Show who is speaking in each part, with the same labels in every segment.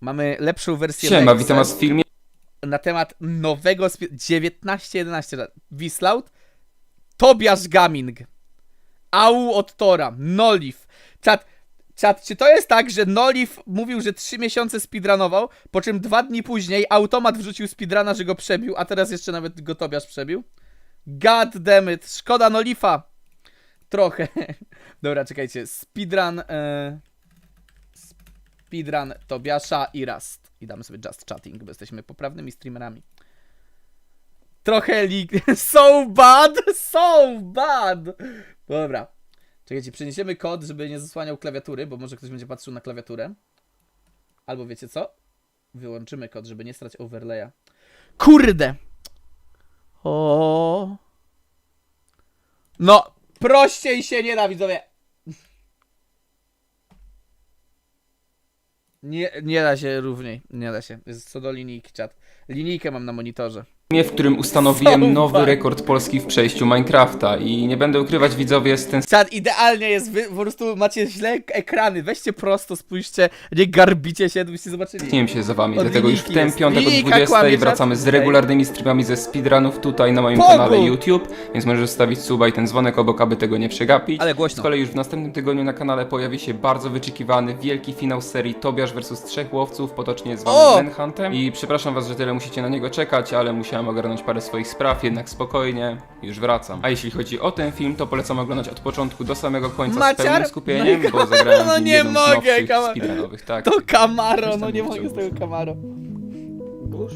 Speaker 1: Mamy lepszą wersję
Speaker 2: Siema,
Speaker 1: Nexa
Speaker 2: witam was w filmie.
Speaker 1: na temat nowego spi- 1911 Wislaut Tobiasz Gaming Au od Tora Noliv Czat, czat, czy to jest tak, że Noliv mówił, że 3 miesiące speedrunował, po czym dwa dni później automat wrzucił speedruna, że go przebił, a teraz jeszcze nawet go Tobiasz przebił? God damn it, szkoda Nolifa Trochę Dobra, czekajcie, speedrun e... Speedrun Tobiasza i Rust. I damy sobie just chatting, bo jesteśmy poprawnymi streamerami. Trochę leak. So bad! So bad! Dobra. Czekajcie, przeniesiemy kod, żeby nie zasłaniał klawiatury, bo może ktoś będzie patrzył na klawiaturę. Albo wiecie co? Wyłączymy kod, żeby nie strać overlaya. Kurde! O. No, prościej się nie da, widzowie. Nie, nie da się równiej, nie da się. Jest co do linijki, czat. Linijkę mam na monitorze.
Speaker 2: W którym ustanowiłem nowy rekord Polski w przejściu Minecrafta i nie będę ukrywać widzowie z ten
Speaker 1: Czat, idealnie jest, wy po prostu macie źle ekrany, weźcie prosto, spójrzcie, nie garbicie się, byście zobaczyli.
Speaker 2: Tęskniłem się za wami,
Speaker 1: Od
Speaker 2: dlatego już w
Speaker 1: linijki
Speaker 2: ten
Speaker 1: jest.
Speaker 2: piątek o
Speaker 1: Linijka
Speaker 2: 20
Speaker 1: kłamie,
Speaker 2: wracamy z regularnymi streamami ze speedrunów tutaj na moim kanale YouTube, więc możesz zostawić suba i ten dzwonek obok, aby tego nie przegapić.
Speaker 1: Ale
Speaker 2: Z
Speaker 1: głośno.
Speaker 2: kolei już w następnym tygodniu na kanale pojawi się bardzo wyczekiwany wielki finał z serii Tobiasz vs trzech łowców, potocznie zwany
Speaker 1: O!
Speaker 2: Manhuntem. I przepraszam was, że tyle musicie na niego czekać, ale musiałem ogarnąć parę swoich spraw, jednak spokojnie, już wracam. A jeśli chodzi o ten film, to polecam oglądać od początku do samego końca
Speaker 1: Maciar?
Speaker 2: z pełnym skupieniem,
Speaker 1: No
Speaker 2: bo zagrałem
Speaker 1: no nie mogę,
Speaker 2: nowszych
Speaker 1: kama-
Speaker 2: speedrunowych, tak.
Speaker 1: To Camaro, no nie mogę z tego Camaro.
Speaker 3: Burz?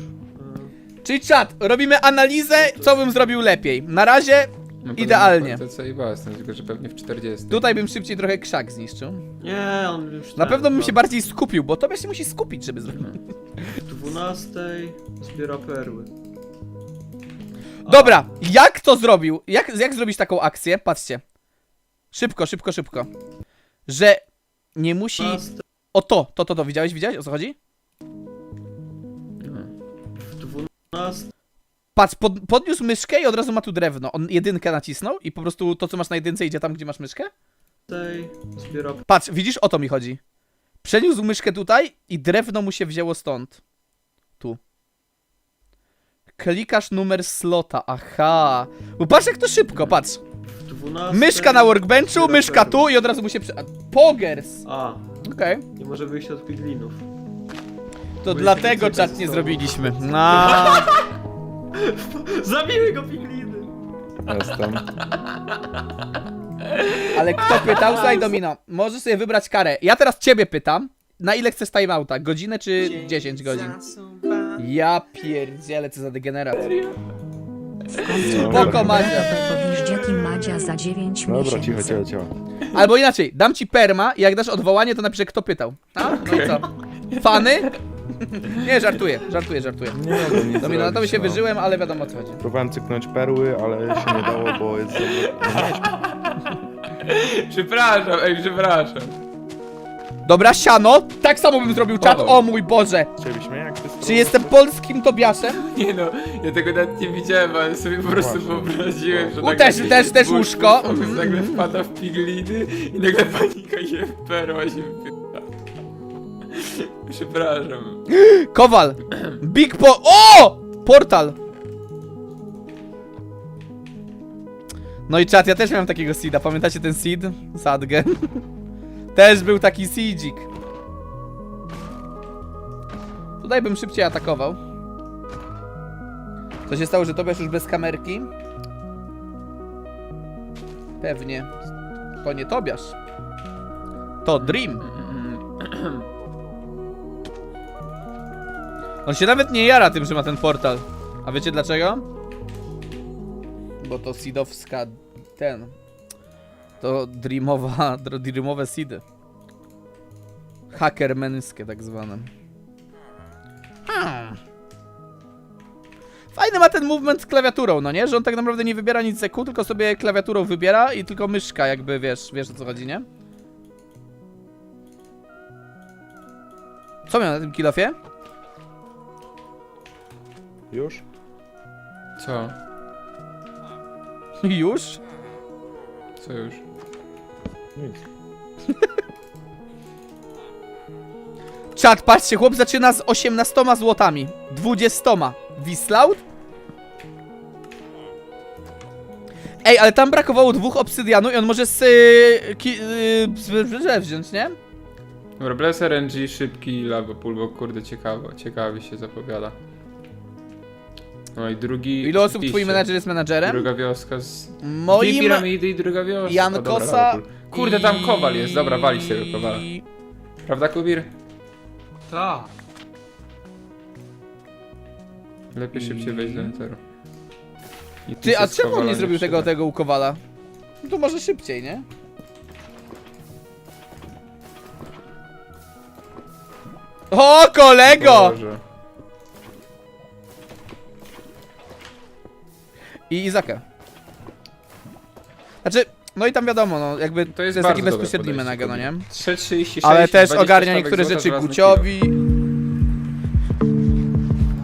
Speaker 1: Czyli czat, robimy analizę, co bym zrobił lepiej. Na razie
Speaker 2: No,
Speaker 1: Idealnie.
Speaker 2: To i basta, tylko że pewnie w 40.
Speaker 1: tutaj bym szybciej trochę krzak zniszczył.
Speaker 3: Nie, on już
Speaker 1: Na
Speaker 3: ten,
Speaker 1: pewno bym
Speaker 3: no.
Speaker 1: się bardziej skupił, bo tobie się musi skupić, żeby zrobić.
Speaker 3: W 12 zbiera perły.
Speaker 1: Dobra, jak to zrobił? Jak, jak zrobić taką akcję? Patrzcie. Szybko, szybko, szybko. Że nie musi...
Speaker 3: 12
Speaker 1: O to, to, to, to, widziałeś, widziałeś? O co chodzi?
Speaker 3: w 12
Speaker 1: Patrz, pod, podniósł myszkę i od razu ma tu drewno. On jedynkę nacisnął i po prostu to, co masz na jedynce idzie tam, gdzie masz myszkę?
Speaker 3: zbiera
Speaker 1: Patrz, widzisz, o to mi chodzi. Przeniósł myszkę tutaj i drewno mu się wzięło stąd. Klikasz numer slota, aha. Bo patrz jak to szybko, patrz.
Speaker 3: w 12
Speaker 1: Myszka na workbenchu, myszka tu i od razu mu się prze... a, Pogers!
Speaker 3: A,
Speaker 1: Okej.
Speaker 3: nie może wyjść od piglinów.
Speaker 1: To
Speaker 3: Bo
Speaker 1: dlatego
Speaker 3: jest
Speaker 1: czat nie zrobiliśmy. No.
Speaker 3: Zabiły go pigliny!
Speaker 4: Jestem.
Speaker 1: Ale kto pytał? Słuchaj Domino, możesz sobie wybrać karę. Ja teraz ciebie pytam. Na ile chcesz timeouta? Godzinę czy 10 godzin? Ja pierdzielę, co za degenerat. Spoko, Madzia.
Speaker 5: Powieździaki Madzia za 9
Speaker 4: Dobra,
Speaker 5: miesięcy.
Speaker 4: cicho, cicho, cicho.
Speaker 1: Albo inaczej, dam ci perma i jak dasz odwołanie, to napiszę kto pytał. A? No i co? Fany? Nie, żartuję, żartuję, żartuję.
Speaker 4: Nie mogę nic
Speaker 1: Domino, to
Speaker 4: zrobić,
Speaker 1: się
Speaker 4: no.
Speaker 1: wyżyłem, ale wiadomo o co chodzi.
Speaker 4: Próbowałem cyknąć perły, ale się nie dało, bo jest.
Speaker 2: Przepraszam, ej, przepraszam.
Speaker 1: Dobra, siano. Tak samo bym zrobił czat. O mój Boże.
Speaker 4: Chcielibyśmy jak
Speaker 1: Czy jestem polskim Tobiaszem?
Speaker 2: Nie no, ja tego nawet nie widziałem, ale sobie po prostu
Speaker 4: Właśnie.
Speaker 2: wyobraziłem, że
Speaker 1: U, też- też- też
Speaker 2: burz-
Speaker 1: łóżko.
Speaker 2: burz nagle wpada w pigliny i nagle panika je w perła się wpyta. Przepraszam.
Speaker 1: Kowal. Big po... O! Portal. No i czat, ja też miałem takiego seeda. Pamiętacie ten seed? Sadgę. Też był taki seedzik. Tutaj bym szybciej atakował. Co się stało, że Tobiasz już bez kamerki? Pewnie. To nie Tobiasz. To Dream. On się nawet nie jara tym, że ma ten portal. A wiecie dlaczego? Bo to seedowska... ten... To dreamowa... dr- dreamowe seedy. Hackermenskie tak zwane. Hmm. Fajny ma ten movement z klawiaturą, no nie? Że on tak naprawdę nie wybiera nic z EQ, tylko sobie klawiaturą wybiera i tylko myszka jakby, wiesz, wiesz o co chodzi, nie? Co miał na tym kilofie?
Speaker 4: Już?
Speaker 2: Co?
Speaker 1: Już?
Speaker 2: Co już?
Speaker 4: Nic.
Speaker 1: Czad, patrzcie, chłop zaczyna z 18 złotami. 20. Wislaut? Ej, ale tam brakowało dwóch obsydianu i on może z... Yy, ki, yy, z drzew wziąć, nie?
Speaker 2: Dobra, Bless RNG, szybki lava pool, bo kurde ciekawo, ciekawie się zapowiada. No i drugi...
Speaker 1: Ile osób twój menadżer jest menadżerem?
Speaker 2: Druga wioska z... Dwie
Speaker 1: Moim...
Speaker 2: piramidy i druga wioska.
Speaker 1: Jankosa
Speaker 2: O, dobra. Kurde, tam kowal jest, dobra, walić tego kowala. Prawda, Kubir?
Speaker 3: Tak.
Speaker 2: Lepiej szybciej wejść do Enteru. I
Speaker 1: Ty, a czemu on nie zrobił tego, tego u Kowala? No to może szybciej, nie? O, kolego!
Speaker 2: Boże.
Speaker 1: I Izaka. Znaczy, no i tam wiadomo, no jakby to jest,
Speaker 2: jest
Speaker 1: taki bezpośredni menage, no nie?
Speaker 2: 3,36,
Speaker 1: Ale też
Speaker 2: 20
Speaker 1: ogarnia niektóre rzeczy Guciowi.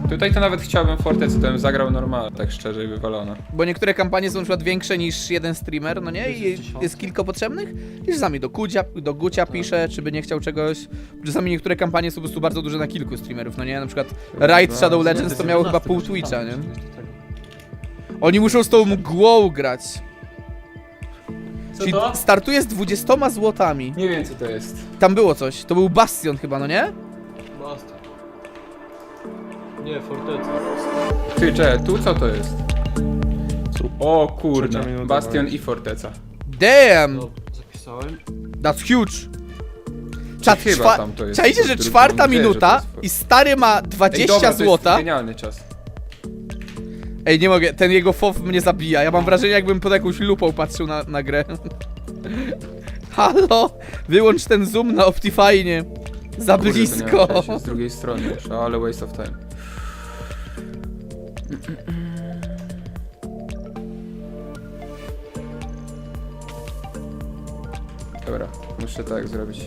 Speaker 2: Tutaj to nawet chciałbym Fortecę, to bym zagrał normalnie, tak szczerze i wywalone.
Speaker 1: Bo niektóre kampanie są na przykład większe niż jeden streamer, no nie? I jest kilka potrzebnych. I czasami do Gucia, do Gucia pisze, czy by nie chciał czegoś. Czasami niektóre kampanie są po prostu bardzo duże na kilku streamerów, no nie? Na przykład Raid Shadow Legends to miało chyba pół Twitcha, nie? Oni muszą z tą mgłą grać.
Speaker 3: Co
Speaker 1: Czyli
Speaker 3: to?
Speaker 1: startuje z 20 złotami.
Speaker 2: Nie wiem co to jest.
Speaker 1: Tam było coś. To był Bastion chyba, no nie?
Speaker 3: Basta. Nie, forteca.
Speaker 2: Ty, cze, tu co to jest? O kurde,
Speaker 4: Trzecia minuta,
Speaker 2: Bastion i Forteca.
Speaker 1: Damn!
Speaker 3: Zapisałem.
Speaker 1: That's huge. Czat,
Speaker 2: Chyba
Speaker 1: czwa...
Speaker 2: tam to jest.
Speaker 1: Czajcie, że
Speaker 2: Drugi-
Speaker 1: czwarta
Speaker 2: nadzieję, że
Speaker 1: minuta
Speaker 2: jest
Speaker 1: i stary ma
Speaker 2: Ej,
Speaker 1: 20
Speaker 2: dobra, to
Speaker 1: złota.
Speaker 2: jest genialny czas.
Speaker 1: Ej, nie mogę, ten jego fof mnie zabija. Ja mam wrażenie, jakbym pod jakąś lupą patrzył na, na grę. Halo? Wyłącz ten zoom na Optifine. Za
Speaker 2: Kurde, to nie
Speaker 1: blisko.
Speaker 2: ma się z drugiej strony już, ale waste of time. Dobra, muszę tak zrobić.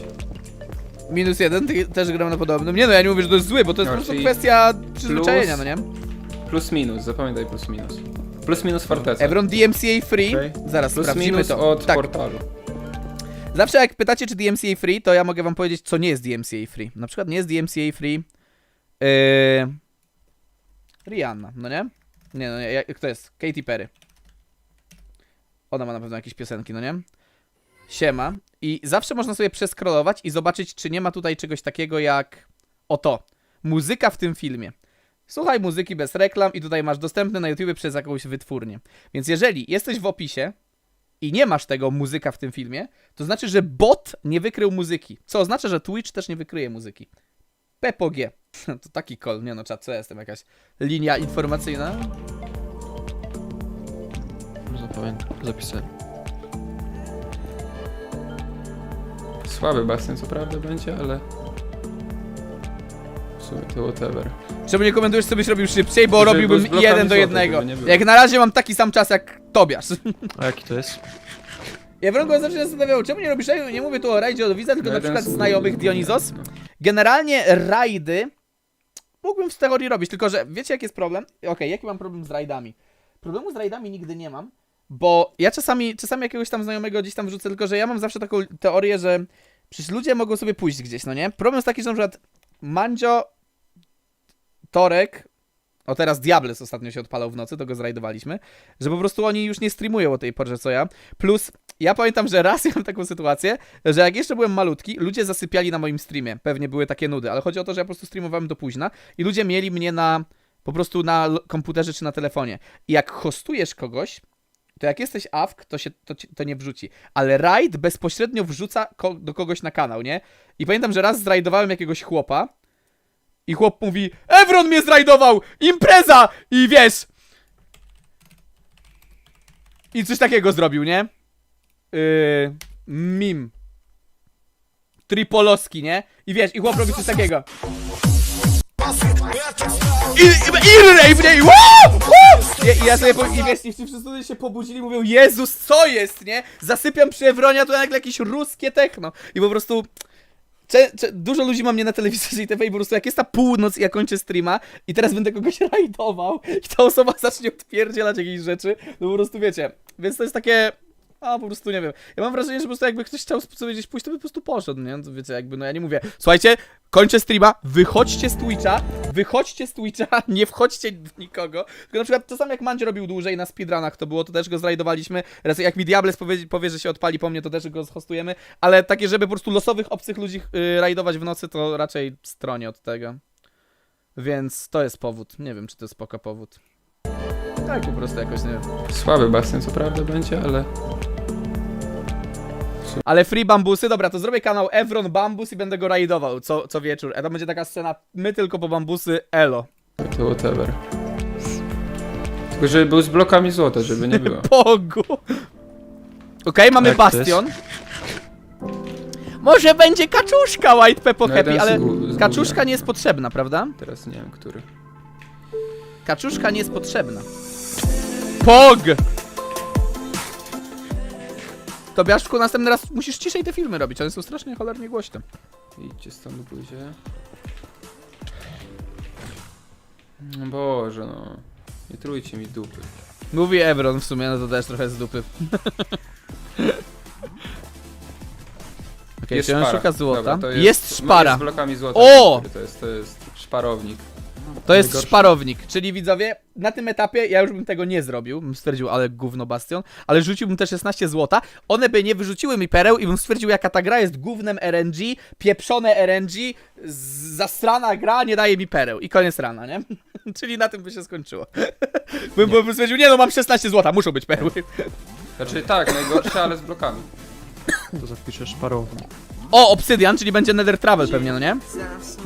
Speaker 1: Minus jeden, ty też gram na podobnym. Nie no, ja nie mówię, że to jest zły, bo to jest
Speaker 2: No,
Speaker 1: po prostu
Speaker 2: czyli
Speaker 1: kwestia przyzwyczajenia, no nie?
Speaker 2: Plus minus, zapamiętaj plus minus. Plus minus Forteca.
Speaker 1: Evron DMCA free.
Speaker 3: Okej.
Speaker 1: Zaraz
Speaker 2: Plus
Speaker 1: sprawdzimy
Speaker 2: minus
Speaker 1: to.
Speaker 2: od
Speaker 1: tak,
Speaker 2: portalu.
Speaker 1: zawsze jak pytacie, czy DMCA free, to ja mogę wam powiedzieć, co nie jest DMCA free. Na przykład nie jest DMCA free. Yy... Rihanna, no nie? Nie, no nie, jak- kto jest? Katy Perry. Ona ma na pewno jakieś piosenki, no nie? Siema. I zawsze można sobie przeskrolować i zobaczyć, czy nie ma tutaj czegoś takiego jak oto. Muzyka w tym filmie. Słuchaj muzyki bez reklam i tutaj masz dostępne na YouTube przez jakąś wytwórnię. Więc jeżeli jesteś w opisie i nie masz tego muzyka w tym filmie, to znaczy, że bot nie wykrył muzyki. Co oznacza, że Twitch też nie wykryje muzyki. Pepo G. To taki kol, nie no czat, co jestem, jakaś linia informacyjna?
Speaker 3: Zapamiętam, zapisałem.
Speaker 2: Słaby Bastion co prawda będzie, ale... Sumie to whatever.
Speaker 1: Czemu nie komentujesz, co byś robił szybciej, bo
Speaker 2: Żeby
Speaker 1: robiłbym
Speaker 2: z
Speaker 1: jeden do jednego.
Speaker 2: żeby nie było.
Speaker 1: Jak na razie mam taki sam czas jak Tobiasz.
Speaker 3: A jaki to jest?
Speaker 1: Ja wrągo zawsze się zastanawiał, czemu nie robisz rajdu? Nie mówię tu o rajdzie od widza, tylko
Speaker 2: No
Speaker 1: na przykład znajomych Dionizos.
Speaker 2: No.
Speaker 1: Generalnie rajdy mógłbym w teorii robić, tylko że wiecie jaki jest problem? Okej, jaki mam problem z rajdami? Problemu z rajdami nigdy nie mam, bo ja czasami, czasami jakiegoś tam znajomego gdzieś tam wrzucę, tylko że ja mam zawsze taką teorię, że przecież ludzie mogą sobie pójść gdzieś, no nie? Problem jest taki, że na przykład Mandzio, Torek, o teraz Diables ostatnio się odpalał w nocy, to go zrajdowaliśmy, że po prostu oni już nie streamują o tej porze co ja, plus ja pamiętam, że raz miałem taką sytuację, że jak jeszcze byłem malutki, ludzie zasypiali na moim streamie. Pewnie były takie nudy, ale chodzi o to, że ja po prostu streamowałem do późna i ludzie mieli mnie na po prostu na komputerze czy na telefonie. I jak hostujesz kogoś, to jak jesteś AFK, to się to, to nie wrzuci. Ale raid bezpośrednio wrzuca ko do kogoś na kanał, nie? I pamiętam, że raz zrajdowałem jakiegoś chłopa i chłop mówi Evron mnie zrajdował! Impreza! I wiesz... I coś takiego zrobił, nie? Yy, mim. Tripolowski, nie? I wiesz, i chłop robi coś takiego. I, i, i rave, nie? I! I, I ja sobie, i wiesz, i wszyscy się pobudzili mówią, Jezus, co jest, nie? Zasypiam przy Ewronia, to nagle jakieś ruskie techno. I po prostu... Dużo ludzi ma mnie na telewizorze i TV i po prostu jak jest ta północ i ja kończę streama i teraz będę kogoś rajdował i ta osoba zacznie odpierdzielać jakieś rzeczy, no po prostu wiecie. Więc to jest takie A po prostu nie wiem. Ja mam wrażenie, że po prostu jakby ktoś chciał sobie gdzieś pójść, to by po prostu poszedł, nie? To wiecie, jakby, no ja nie mówię. Słuchajcie, kończę streama, wychodźcie z Twitcha, wychodźcie z Twitcha, nie wchodźcie w nikogo. Tylko na przykład czasami jak Mandzie robił dłużej na speedrunach to było, to też go zrajdowaliśmy. Raz jak mi Diables powie, powie, że się odpali po mnie, to też go zhostujemy. Ale takie, żeby po prostu losowych, obcych ludzi yy, rajdować w nocy, to raczej stronie od tego. Więc to jest powód. Nie wiem, czy to jest spoko powód. Tak, po prostu jakoś, nie wiem.
Speaker 2: Słaby bastion co prawda będzie, ale
Speaker 1: Ale free bambusy, dobra, to zrobię kanał Evron Bambus i będę go rajdował co, co wieczór. A to będzie taka scena, my tylko po bambusy, elo.
Speaker 2: to whatever. Tylko żeby był z blokami złota, żeby nie było.
Speaker 1: Pogu. Okej, mamy
Speaker 3: Jak to
Speaker 1: bastion. Może będzie kaczuszka White Peppo
Speaker 2: No,
Speaker 1: Happy,
Speaker 2: jeden z
Speaker 1: ale
Speaker 2: gó- z
Speaker 1: kaczuszka nie jest potrzebna, prawda?
Speaker 2: Teraz nie wiem, który.
Speaker 1: Kaczuszka nie jest potrzebna. Pog! Tobiaszku, następny raz musisz ciszej te filmy robić, one są strasznie cholernie głośne.
Speaker 2: Idźcie stąd pójdzie. No Boże no. Nie trójcie mi dupy.
Speaker 1: Mówi Evron w sumie, no to też trochę z dupy. Okej, czy on
Speaker 2: szpara.
Speaker 1: szuka złota?
Speaker 2: Dobra, to
Speaker 1: jest,
Speaker 2: no,
Speaker 1: szpara.
Speaker 2: Jest z blokami złota.
Speaker 1: O!
Speaker 2: To jest, to jest szparownik.
Speaker 1: To jest
Speaker 3: Najgorszy.
Speaker 1: szparownik, czyli widzowie, na tym etapie ja już bym tego nie zrobił, bym stwierdził, ale gówno bastion, ale rzuciłbym te 16 złota, one by nie wyrzuciły mi pereł i bym stwierdził, jaka ta gra jest gównem RNG, pieprzone RNG, z- zastrana gra, nie daje mi pereł i koniec rana, nie? czyli na tym by się skończyło. bym, bym stwierdził, nie no, mam 16 złota, muszą być perły.
Speaker 2: Znaczy tak, najgorsze, ale z blokami.
Speaker 3: To zapiszesz parownik.
Speaker 1: O, Obsydian, czyli będzie Nether Travel pewnie, no nie?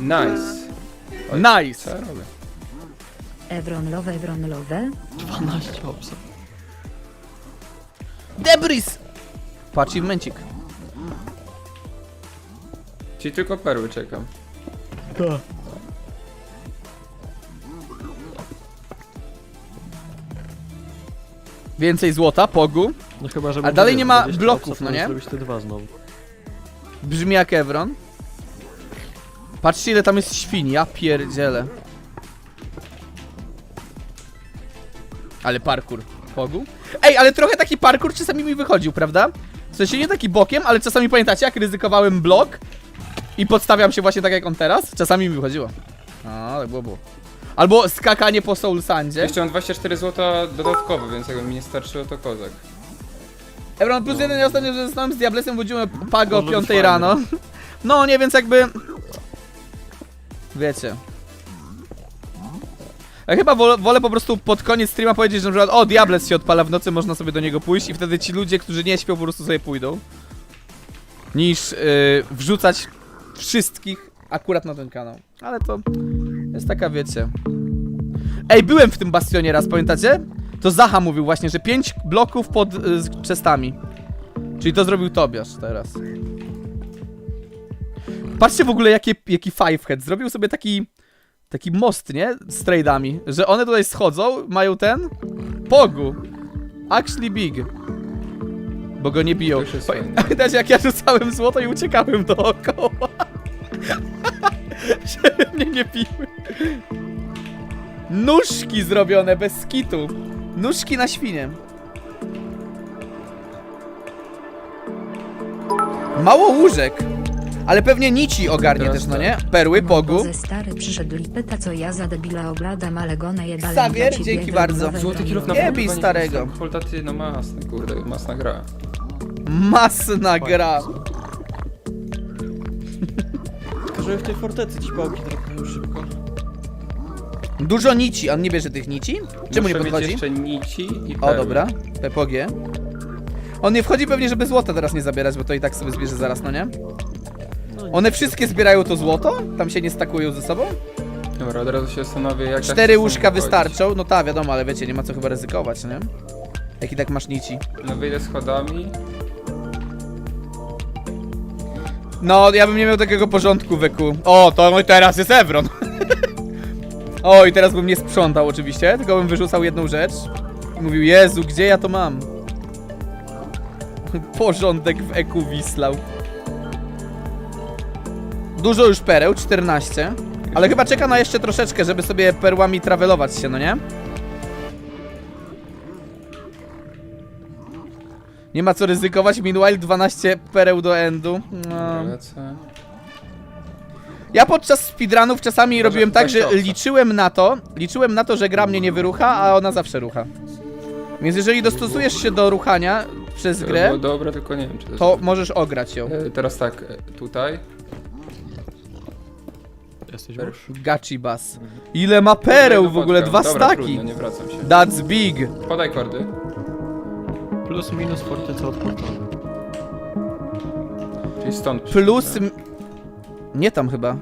Speaker 2: Nice. Co
Speaker 1: Nice.
Speaker 2: ja robię?
Speaker 5: Evron Love, Evron Love.
Speaker 3: 12 obsa.
Speaker 1: Debris! Patrz, momencik.
Speaker 2: Czyli tylko perły czekam.
Speaker 1: Więcej złota, pogu.
Speaker 3: No chyba, że
Speaker 1: A dalej nie ma
Speaker 3: 20
Speaker 1: bloków, no nie?
Speaker 3: zrobić te dwa znowu.
Speaker 1: Brzmi jak Evron. Patrzcie ile tam jest świn, ja pierdzielę. Ale parkour. Pogu? Ej, ale trochę taki parkour czasami mi wychodził, prawda? W sensie nie taki bokiem, ale czasami pamiętacie jak ryzykowałem blok i podstawiam się właśnie tak jak on teraz? Czasami mi wychodziło. A, tak było, było. Albo skakanie po Soul Sandzie.
Speaker 2: Jeszcze mam 24 złota dodatkowo, więc jakby mi nie starczyło, to kozak.
Speaker 1: Ebron plus jeden, ja ostatnio że zostałem z Diablesem, budziłem Pago o
Speaker 3: Może być
Speaker 1: 5 rano. No nie, więc jakby... Wiecie. Ja chyba wolę, wolę po prostu pod koniec streama powiedzieć, że na przykład o, Diables się odpala w nocy, można sobie do niego pójść i wtedy ci ludzie, którzy nie śpią, po prostu sobie pójdą. Niż yy, wrzucać wszystkich akurat na ten kanał. Ale to jest taka, wiecie... Ej, byłem w tym bastionie raz, pamiętacie? To Zaha mówił właśnie, że 5 bloków pod y, z chestami. Czyli to zrobił Tobiasz teraz. Patrzcie w ogóle jaki, jaki fivehead. Zrobił sobie taki taki most, nie? Z trade'ami. Że one tutaj schodzą, mają ten Pogu. Actually big. Bo go nie biją. Pamiętacie jak ja rzucałem złoto i uciekałem dookoła? Żeby mnie nie biły. Nóżki zrobione bez skitu. Nóżki na świnie. Mało łóżek. Ale pewnie nici ogarnie też, no nie? Perły, pogu.
Speaker 5: Ze stary przyszedł i pyta co ja za debila oglądam, ale go najebałem
Speaker 1: Xavier,
Speaker 5: ciebie,
Speaker 1: dzięki bardzo.
Speaker 2: Złoty na.
Speaker 1: Nie bij starego.
Speaker 2: Holtaty, no masne, kurde, masna gra.
Speaker 1: Masna gra.
Speaker 3: Tylko, żeby w tej fortecy ci pałki trochę już szybko.
Speaker 1: Dużo nici. On nie bierze tych nici? Czemu nie
Speaker 2: Muszę mieć
Speaker 1: podchodzi?
Speaker 2: jeszcze nici i
Speaker 1: O,
Speaker 2: perły.
Speaker 1: dobra. PPG. On nie wchodzi pewnie, żeby złota teraz nie zabierać, bo to i tak sobie zbierze zaraz, no nie? One wszystkie zbierają to złoto? Tam się nie stakują ze sobą?
Speaker 2: Dobra, od razu się zastanowię, jak
Speaker 1: Cztery łóżka wystarczą? No tak, wiadomo, ale wiecie, nie ma co chyba ryzykować, nie? Jak i tak masz nici.
Speaker 2: No wyjdę schodami.
Speaker 1: No, ja bym nie miał takiego porządku, Weku. O, to no i teraz jest Evron. o, i teraz bym nie sprzątał oczywiście, tylko bym wyrzucał jedną rzecz. I mówił, Jezu, gdzie ja to mam? Porządek w Eku Wislał. Dużo już pereł, 14. Ale chyba czeka na jeszcze troszeczkę, żeby sobie perłami travelować się, no nie? Nie ma co ryzykować, meanwhile 12 pereł do endu. No.
Speaker 2: Lecę.
Speaker 1: Ja podczas speedrunów czasami
Speaker 2: Może
Speaker 1: robiłem tak,
Speaker 2: weź
Speaker 1: że
Speaker 2: to
Speaker 1: liczyłem na to, liczyłem na to, że gra mnie nie wyrucha, a ona zawsze rucha. Więc jeżeli dostosujesz się do ruchania przez
Speaker 2: To
Speaker 1: grę,
Speaker 2: było dobre, tylko nie wiem, czy to
Speaker 1: to możesz ograć ją.
Speaker 2: E, Teraz tak, e, tutaj.
Speaker 3: Jesteś już?
Speaker 1: Gachi Bass. Ile ma pereł w ogóle? Dwa
Speaker 2: Dobra,
Speaker 1: staki.
Speaker 2: Trudno, nie wracam się.
Speaker 1: That's big.
Speaker 2: Podaj kordy.
Speaker 3: Plus minus fortyca od portalu.
Speaker 2: Czyli stąd.
Speaker 1: Plus... m- Nie tam chyba.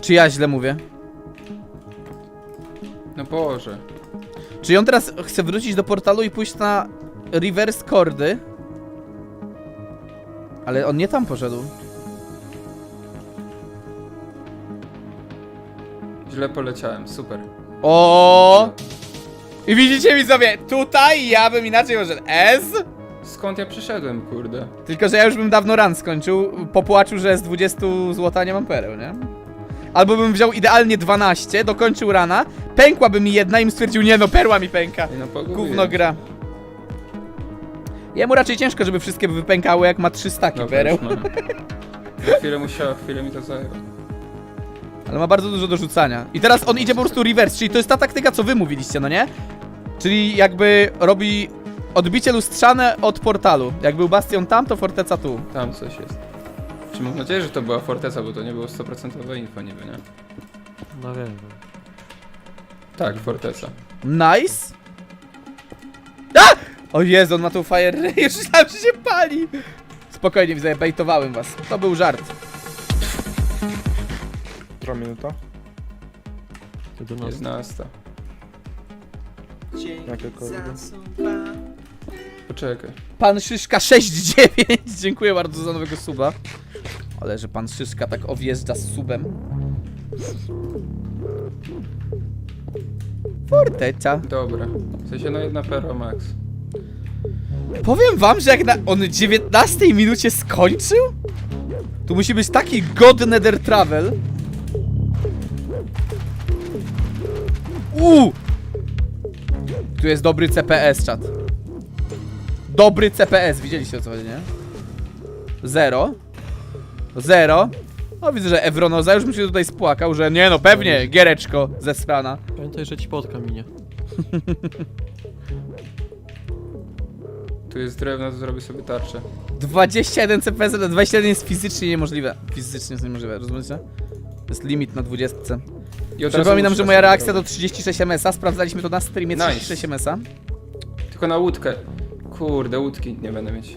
Speaker 1: Czy ja źle mówię?
Speaker 2: No Boże.
Speaker 1: Czy on teraz chce wrócić do portalu i pójść na reverse kordy? Ale on nie tam poszedł.
Speaker 2: Źle poleciałem, super.
Speaker 1: O! I widzicie widzowie, tutaj ja bym inaczej poszedł. S?
Speaker 2: Skąd ja przyszedłem, kurde?
Speaker 1: Tylko, że ja już bym dawno run skończył, popłaczył, że z 20 złota nie mam pereł, nie? Albo bym wziął idealnie 12, dokończył rana, pękłaby mi jedna i bym stwierdził, nie no, perła mi pęka.
Speaker 2: No, pogubiłem
Speaker 1: Gówno
Speaker 2: się.
Speaker 1: gra. Jemu raczej ciężko, żeby wszystkie wypękały, jak ma 3 staki
Speaker 2: Dobra,
Speaker 1: pereł.
Speaker 2: już mam. Chwilę musiała, chwilę mi to zajęło.
Speaker 1: Ale ma bardzo dużo do rzucania. I teraz on idzie po prostu reverse, czyli to jest ta taktyka, co wy mówiliście, no nie? Czyli jakby robi odbicie lustrzane od portalu. Jak był bastion tam, to forteca tu.
Speaker 2: Tam coś jest. Czy mam nadzieję, że to była forteca, bo to nie było 100% info niby, nie?
Speaker 3: No wiem.
Speaker 2: Tak, forteca.
Speaker 1: Nice. A! O Jezu, on ma tu fire ray, już myślałem, że się pali. Spokojnie, widzę, bejtowałem was. To był żart.
Speaker 4: Która minuta?
Speaker 3: 11.
Speaker 2: 11.
Speaker 4: Jakie kordy?
Speaker 2: Poczekaj.
Speaker 1: Pan Szyszka 69, dziękuję bardzo za nowego suba. Ale że pan Szyszka tak owjeżdża z subem. Forteca.
Speaker 2: Dobra. W sensie no jedna perła max.
Speaker 1: Powiem wam, że jak na on 19 minucie skończył? Tu musi być taki god nether travel. Uuu! Tu jest dobry CPS, czat. Dobry CPS, widzieliście o co chodzi, nie? Zero. Zero. O, widzę, że Evronoza już mi się tutaj spłakał, że nie no, pewnie, giereczko ze strana.
Speaker 3: Pamiętaj, że ci podka minie.
Speaker 2: Tu jest drewno, to zrobię sobie tarczę.
Speaker 1: 21 CPS, ale 21 jest fizycznie niemożliwe. Fizycznie jest niemożliwe, rozumiecie? To jest limit na 20.
Speaker 2: I od razu
Speaker 1: Przypominam, że moja reakcja to
Speaker 2: zrobić.
Speaker 1: 36 ms Sprawdzaliśmy to na streamie
Speaker 2: Nice.
Speaker 1: 36 ms
Speaker 2: Tylko na łódkę. Kurde, łódki nie będę mieć.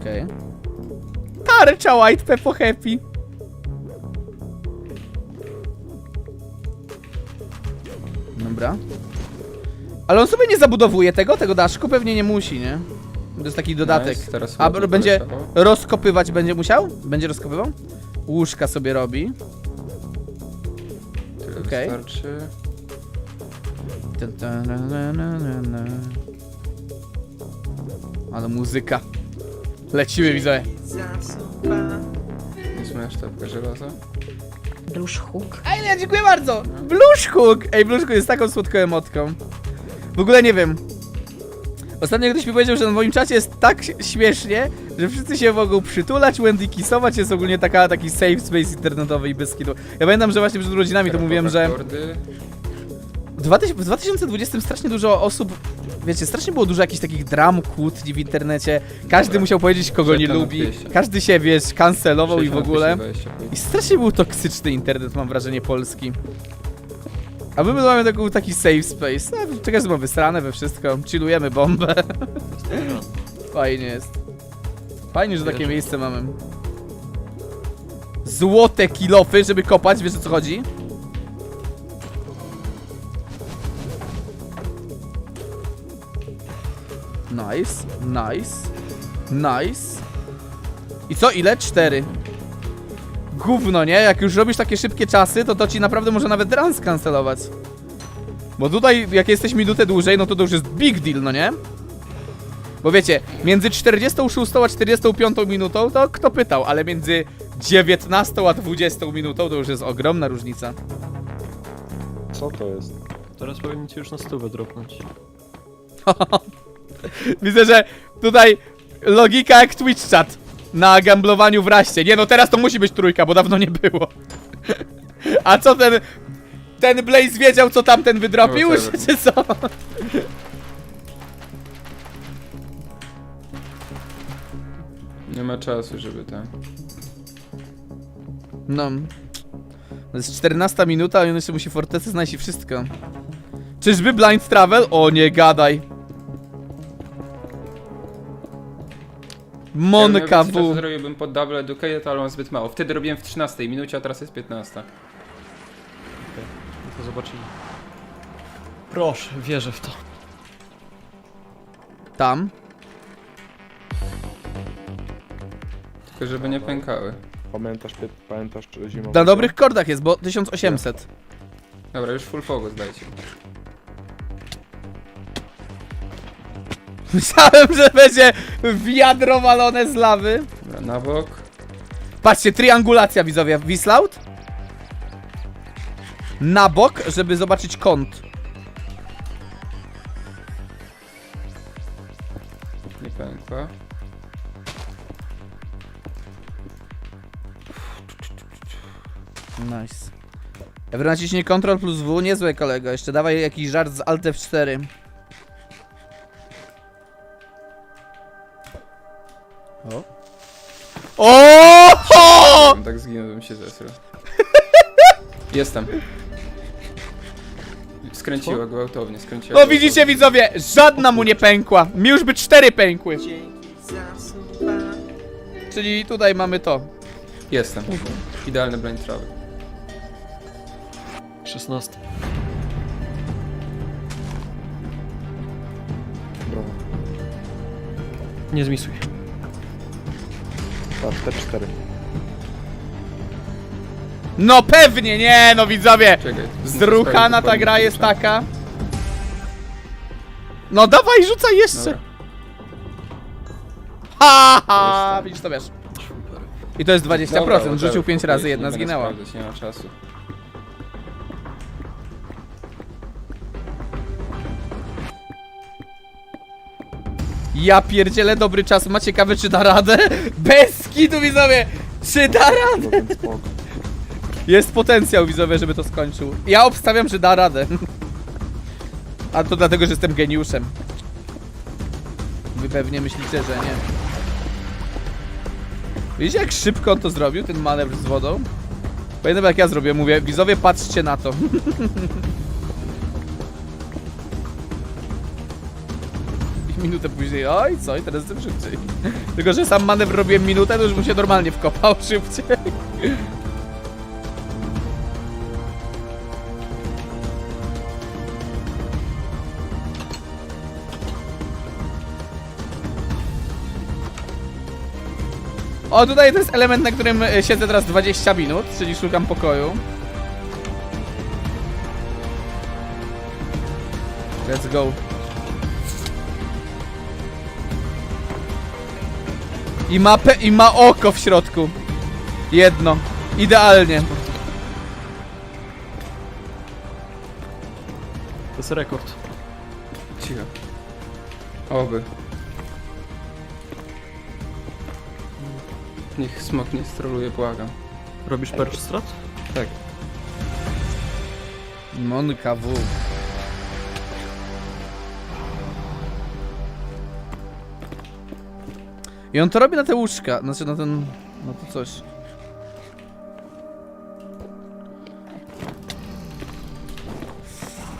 Speaker 1: Okej. Tarcza White Pepo Happy. Dobra. Ale on sobie nie zabudowuje tego, tego daszku? Pewnie nie musi, nie? To jest taki dodatek.
Speaker 2: Nice, teraz
Speaker 1: A
Speaker 2: ładnie
Speaker 1: będzie
Speaker 2: poleciało.
Speaker 1: rozkopywać będzie musiał? Będzie rozkopywał? Łóżka sobie robi.
Speaker 2: Tyle
Speaker 1: okej.
Speaker 2: wystarczy.
Speaker 1: Ta- ta- na- na- na- na- na. Ale muzyka. Lecimy, widzę.
Speaker 2: Jest moja sztabka żelaza.
Speaker 5: Bluszhuk.
Speaker 1: Ej, nie, dziękuję bardzo! Bluszkuk! Ej, Bluszkuk jest taką słodką emotką. W ogóle nie wiem. Ostatnio ktoś mi powiedział, że na moim czacie jest tak śmiesznie, że wszyscy się mogą przytulać, Wendy kisować, jest ogólnie taka, taki safe space internetowy i bez kitu. Ja pamiętam, że właśnie przed rodzinami to mówiłem, że w 2000 w 2020 strasznie dużo osób, wiecie, strasznie było dużo jakichś takich dram, kłótni w internecie. Każdy
Speaker 2: Dobra.
Speaker 1: musiał powiedzieć, kogo nie lubi.
Speaker 2: 200.
Speaker 1: Każdy się, wiesz, kancelował i w
Speaker 2: 60,
Speaker 1: ogóle.
Speaker 2: 220.
Speaker 1: I strasznie był toksyczny internet, mam wrażenie, polski. A my mamy taką, taki safe space. No, czekaj, że wysrane we wszystko. Chillujemy bombę. Fajnie jest. Fajnie, że takie miejsce mamy. Złote kilofy, żeby kopać, wiesz o co chodzi? Nice, nice, nice. I co, ile? Cztery. Gówno, nie? Jak już robisz takie szybkie czasy, to to ci naprawdę może nawet run skancelować. Bo tutaj, jak jesteś minutę dłużej, no to to już jest big deal, no nie? Bo wiecie, między 46 a 45 minutą to kto pytał, ale między 19 a 20 minutą to już jest ogromna różnica.
Speaker 4: Co to jest?
Speaker 3: Teraz powinien ci już na stówę dropnąć.
Speaker 1: Widzę, że tutaj logika jak Twitch chat na gamblowaniu w raście. Nie no, teraz to musi być trójka, bo dawno nie było. A co ten... Ten Blaze wiedział, co tamten wydropił,
Speaker 2: No, tak.
Speaker 1: czy co?
Speaker 2: Nie ma czasu, żeby ten...
Speaker 1: No. To jest 14 minuta, a on jeszcze musi fortecę znaleźć i wszystko. Czyżby blind travel? O, nie gadaj. Monka
Speaker 2: Ja
Speaker 1: W.
Speaker 2: zrobiłbym pod double educated, ale mam zbyt mało. Wtedy robiłem w 13 minucie, a teraz jest 15.
Speaker 3: No to zobaczymy. Proszę, wierzę w to.
Speaker 1: Tam.
Speaker 2: Tylko żeby nie pękały.
Speaker 4: Pamiętasz, pie- pamiętasz czy zimą?
Speaker 1: Na dobrych kordach jest, bo 1800.
Speaker 2: Dobra, już full focus dajcie.
Speaker 1: Myślałem, że będzie wiadro walone z lawy.
Speaker 2: Dobra, na bok.
Speaker 1: Patrzcie, triangulacja widzowie. Wislaut? Na bok, żeby zobaczyć kąt.
Speaker 2: Nie pękła.
Speaker 1: Nice. Ever naciśnij Ctrl plus W, niezłe kolego. Jeszcze dawaj jakiś żart z Alt F4. O!
Speaker 2: Gdybym tak zginął, bym się zesrał. Jestem. Skręciła gwałtownie, skręciła.
Speaker 1: No widzicie widzowie, żadna mu nie pękła. Mi już by cztery pękły. Czyli tutaj mamy to.
Speaker 2: Jestem. Idealny blind travel.
Speaker 3: 16.
Speaker 4: Brawo.
Speaker 3: Nie zmisuj.
Speaker 4: Patrz, te cztery.
Speaker 1: No pewnie, nie no widzowie.
Speaker 2: Czekaj.
Speaker 1: Zruchana ta gra jest taka. No dawaj, rzucaj jeszcze.
Speaker 2: Dobra.
Speaker 1: Ha, ha, widzisz to wiesz. I to jest 20%,
Speaker 2: Dobra,
Speaker 1: rzucił
Speaker 2: whatever,
Speaker 1: 5 razy, jedna
Speaker 2: nie będę
Speaker 1: zginęła.
Speaker 2: sprawdzać, Nie ma czasu.
Speaker 1: Ja pierdzielę dobry czas, ma ciekawe czy da radę? Bez kitu widzowie, czy da radę? Jest potencjał widzowie, żeby to skończył. Ja obstawiam, że da radę. A to dlatego, że jestem geniuszem. Wy pewnie myślicie, że nie. Widzicie jak szybko on to zrobił, ten manewr z wodą? Pamiętam jak ja zrobię, mówię, widzowie patrzcie na to. minutę później, oj co, i teraz jestem szybciej. Tylko, że sam manewr robiłem minutę, to już bym się normalnie wkopał szybciej. O, tutaj to jest element, na którym e, siedzę teraz 20 minut, czyli szukam pokoju. Let's go. I ma, pe- I ma oko w środku. Jedno. Idealnie.
Speaker 3: To jest rekord.
Speaker 2: Cicho. Oby. Niech smok nie stroluje, błagam.
Speaker 3: Robisz perch strat?
Speaker 2: Tak.
Speaker 1: Monka W. I on to robi na te łóżka, znaczy na ten, na to coś.